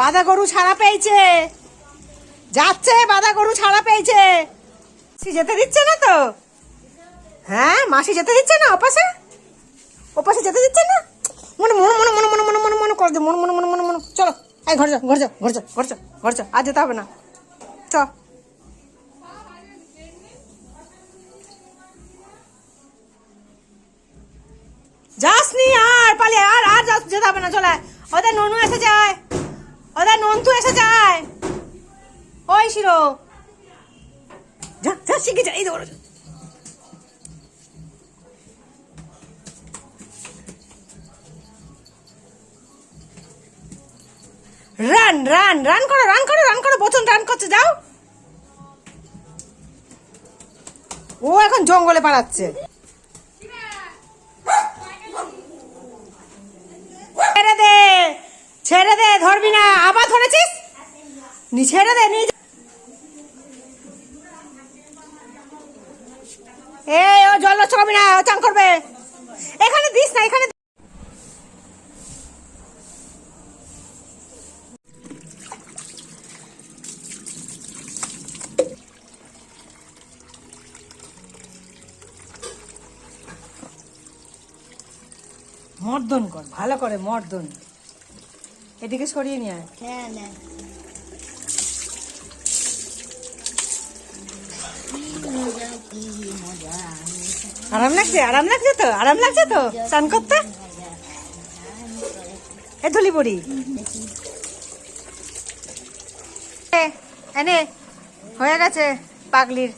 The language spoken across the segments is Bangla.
বাধা গরু ছাড়া পেয়েছে। যাচ্ছে বাধা গরু ছাড়া পেয়েছে। মাসি যেতে দিচ্ছে না তো? হ্যাঁ মাসি যেতে দিচ্ছে না ওপাশে? ওপাশে যেতে দিচ্ছে না? মনে মনে মনে মনে মনে মনে মনে মনে করে দে, মনে মনে মনে মনে মনে। চলো, এই ঘর যা ঘর যা ঘর যা ঘর যা ঘর যা, আর যেতে হবে না। চ। যাসনি আর পালিয়ে, আর আর যেতে হবে না, চলে ওদের ননু এসে যায় ওদের নন্তু এসে যায়। ওই শিরো। যা যা, শিখে যা, এই রান রান রান করো রান করো রান করো, বচন রান করছে, যাও। ও এখন জঙ্গলে পালাচ্ছে ছেড়ে দে ছেড়ে দে, ধরবি না। আবার ধরেছিস? নি, ছেড়ে দে, নি। এই, ও জল করবি না চান করবে। এখানে দিস না, এখানে মর্দন কর, ভালো করে মর্দন। এদিকে সরিয়ে নিয়ে আয়। হ্যাঁ আরাম লাগছে? আরাম লাগছে তো? আরাম লাগছে তো? চান করতে? এ ধুলি পড়ি এ, এনে হয়ে গেছে পাগলির।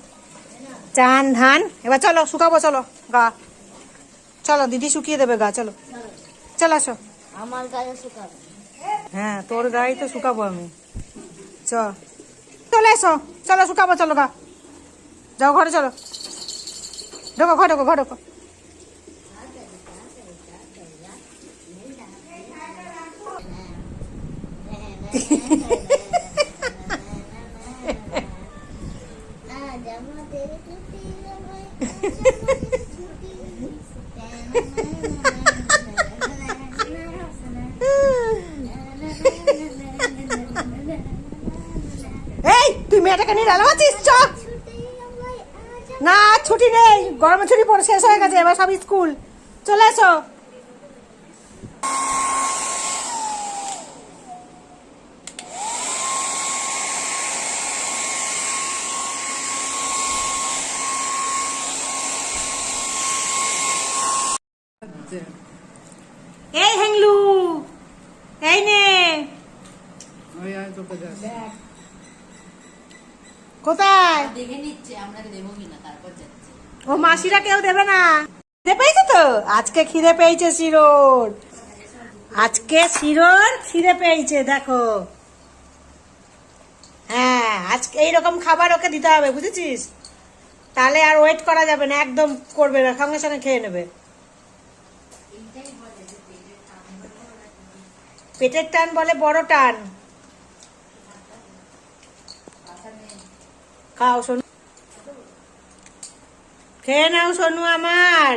চান ধান এবার চলো শুকাবো চলো গা। চলো দিদি শুকিয়ে দেবে গা চলো। চলো আসো। আমার গায়ে শুকাবে। হ্যাঁ তোর গায়ে তো শুকাবো আমি চ চলে এসো চলো শুকাবো চলো গা যাও ঘরে চলো ঢোকো ঘর ঢোকো ঘর ঢোকো আজ মেয়েটাকে নিয়ে ডালা মারছিস চ। না ছুটি নেই। গরমের ছুটি পড়ে শেষ হয়ে গেছে এবার সব স্কুল। চলে এসো। এই হ্যাংলু এই নে। কোথায়? দেখে নিচ্ছে আমরা দেবো কিনা তারপর যাচ্ছে। ও মাসিরা কেউ দেবে না। খিদে পেয়েছে তো? আজকে খিদে পেয়েছে শিরোর। আজকে শিরোর খিদে পেয়েছে দেখো। হ্যাঁ আজকে এইরকম খাবার ওকে দিতে হবে বুঝেছিস? তাহলে আর ওয়েট করা যাবে না একদম করবে না সঙ্গে সঙ্গে খেয়ে নেবে। পেটের টান বলে বড় টান। খাও শোনো খেয়ে নাও সোনু আমার।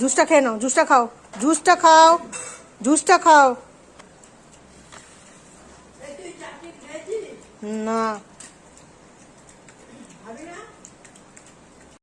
জুসটা খেয়ে নাও, জুসটা খাও জুসটা খাও জুসটা খাও। না।